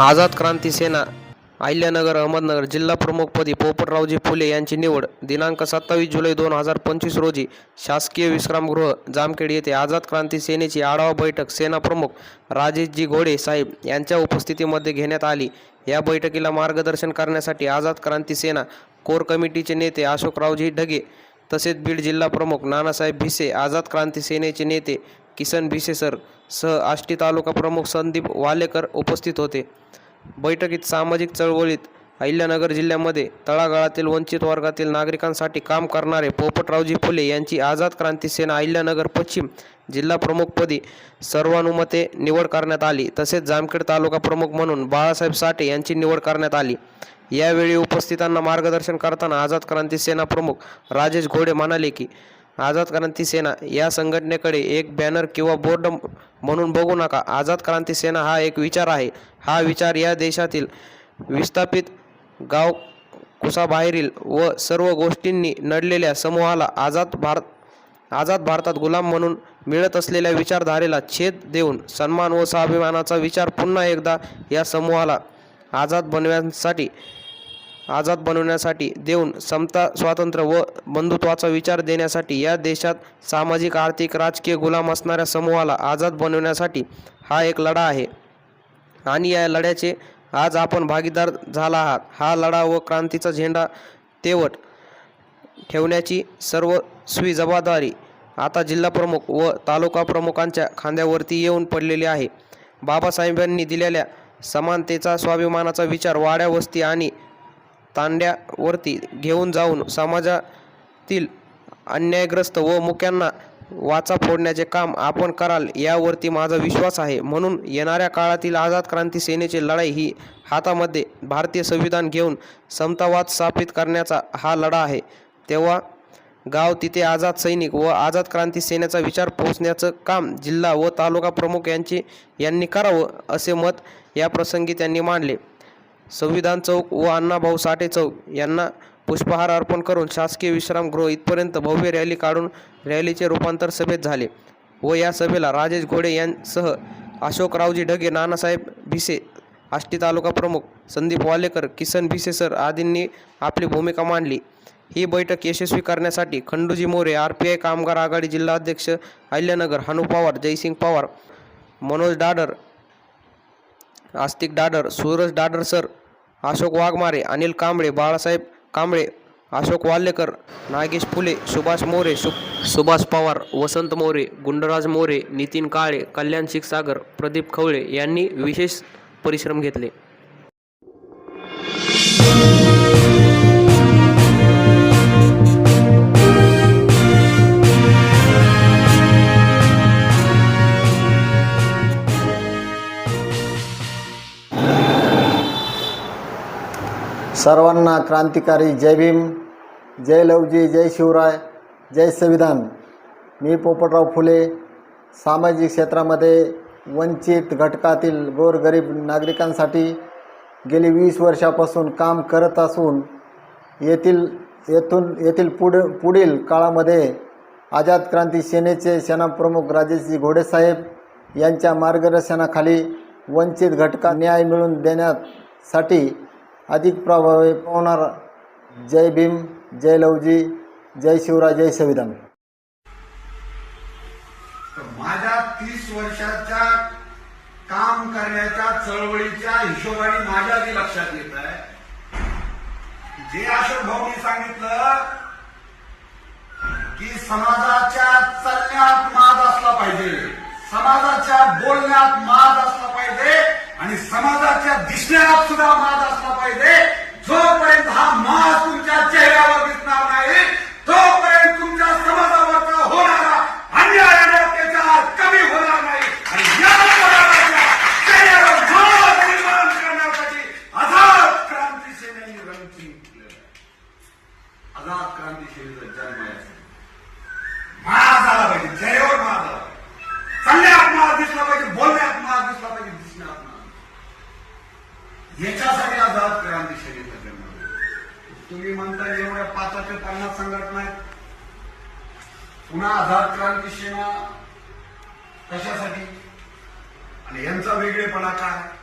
आझाद क्रांती सेना अहिल्यानगर अहमदनगर जिल्हा प्रमुखपदी पोपटरावजी फुले यांची निवड दिनांक सत्तावीस जुलै दोन हजार पंचवीस रोजी शासकीय विश्रामगृह जामखेड येथे आझाद क्रांती सेनेची आढावा बैठक सेना प्रमुख राजेशजी घोडे साहेब यांच्या उपस्थितीमध्ये घेण्यात आली. या बैठकीला मार्गदर्शन करण्यासाठी आझाद क्रांती सेना कोर कमिटीचे नेते अशोकरावजी ढगे तसेच बीड जिल्हा प्रमुख नानासाहेब भिसे आझाद क्रांती सेनेचे नेते किसन भिसे सर सह आष्टी तालुका प्रमुख संदीप वालेकर उपस्थित होते. बैठकीत सामाजिक चळवळीत अहिल्यानगर जिल्ह्यामध्ये तळागाळातील वंचित वर्गातील नागरिकांसाठी काम करणारे पोपटरावजी फुले यांची आझाद क्रांती सेना अहिल्यानगर पश्चिम जिल्हा प्रमुखपदी सर्वानुमते निवड करण्यात आली. तसेच जामखेड तालुका प्रमुख म्हणून बाळासाहेब साठे यांची निवड करण्यात आली. यावेळी उपस्थितांना मार्गदर्शन करताना आझाद क्रांती सेना प्रमुख राजेश घोडे म्हणाले की आझाद क्रांती सेना या संघटनेकडे एक बॅनर किंवा बोर्ड म्हणून बघू नका. आझाद क्रांती सेना हा एक विचार आहे. हा विचार या देशातील विस्थापित गाव कुसाबाहेरील व सर्व गोष्टींनी नडलेल्या समूहाला आझाद भारत आझाद भारतात गुलाम म्हणून मिळत असलेल्या विचारधारेला छेद देऊन सन्मान व स्वाभिमानाचा विचार पुन्हा एकदा या समूहाला आझाद बनवण्यासाठी आझाद बनवण्यासाठी देऊन समता स्वातंत्र्य व बंधुत्वाचा विचार देण्यासाठी या देशात सामाजिक आर्थिक राजकीय गुलाम असणाऱ्या समूहाला आझाद बनवण्यासाठी हा एक लढा आहे. आणि या लढ्याचे आज आपण भागीदार झाला आहात. हा लढा व क्रांतीचा झेंडा तेवट ठेवण्याची सर्वस्वी जबाबदारी आता जिल्हा प्रमुख व तालुका प्रमुखांच्या खांद्यावरती येऊन पडलेली आहे. बाबासाहेबांनी दिलेल्या समानतेचा स्वाभिमानाचा विचार वाड्या वस्ती आणि तांड्यावरती घेऊन जाऊन समाजातील अन्यायग्रस्त व मुक्यांना वाचा फोडण्याचे काम आपण कराल यावरती माझा विश्वास आहे. म्हणून येणाऱ्या काळातील आझाद क्रांती सेनेची लढाई ही हातामध्ये भारतीय संविधान घेऊन समतावाद स्थापित करण्याचा हा लढा आहे. तेव्हा गाव तिथे आझाद सैनिक व आझाद क्रांती सेनेचा विचार पोहोचण्याचं काम जिल्हा व तालुका प्रमुख यांची यांनी करावं असे मत या प्रसंगी त्यांनी मांडले. संविधान चौक व अण्णाभाऊ साठे चौक यांना पुष्पहार अर्पण करून शासकीय विश्रामगृह इथपर्यंत भव्य रॅली काढून रॅलीचे रूपांतर सभेत झाले व या सभेला राजेश घोडे यांसह अशोकरावजी ढगे नानासाहेब भिसे आष्टी तालुका प्रमुख संदीप वालेकर किसन भिसे सर आदींनी आपली भूमिका मांडली. ही बैठक यशस्वी करण्यासाठी Khanduji More R P I कामगार आघाडी जिल्हाध्यक्ष अहिल्यानगर हनु पवार जयसिंग पवार मनोज डाडर आस्तिक डाडर सूरज डाडर सर अशोक वाघमारे अनिल कांबळे बाळासाहेब कांबळे अशोक वाल्लेकर नागेश फुले सुभाष मोरे सु सुभाष पवार वसंत मोरे गुंडराज मोरे नितीन काळे कल्याण क्षीरसागर प्रदीप खवळे यांनी विशेष परिश्रम घेतले. सर्वांना क्रांतिकारी जय भीम जय लवजी जय शिवराय जय संविधान. मी पोपटराव फुले सामाजिक क्षेत्रामध्ये वंचित घटकातील गोरगरीब नागरिकांसाठी गेली वीस वर्षापासून काम करत असून येथील येथून येथील पुढ पुढील काळामध्ये आझाद क्रांती सेनेचे सेनाप्रमुख राजेशजी घोडेसाहेब यांच्या मार्गदर्शनाखाली वंचित घटका न्याय मिळवून देण्यासाठी अधिक प्रभावी होणार. जय भीम जय लवजी जय शिवराय जय संविधान. माझ्या तीस वर्षाच्या काम करण्याच्या चळवळीच्या हिशोबाने माझ्या जे लक्षात येत आहे. जे अशोक भाऊनी सांगितलं की समाजाच्या चालण्यात माज असला पाहिजे. समाजाच्या बोलण्यात माज असला आणि समाजाच्या दिसण्यात सुद्धा माज असला पाहिजे. जोपर्यंत हा माज तुमच्या चेहऱ्यावर दिसणार नाही तोपर्यंत तुमच्या समाजावरचा होणारा अन्याय आणि अत्याचार कमी होणार नाही. आणि या समाजाच्या चेहऱ्यावर माज निर्माण करण्यासाठी आझाद क्रांती सेनेने रंग आझाद क्रांती सेनेचा जन्म माज आला पाहिजे चेहऱ्यावर माज आला पाहिजे चालण्यात माज दिसला पाहिजे बोलण्यात माज दिसला पाहिजे दिसण्यात माज याच्यासाठी आझाद क्रांती सेनेचा जन्म झाला. तुम्ही म्हणता एवढ्या पाचाच्या पन्नास संघटना आहेत. पुन्हा आझाद क्रांती सेना कशासाठी? आणि यांचा वेगळेपणा काय?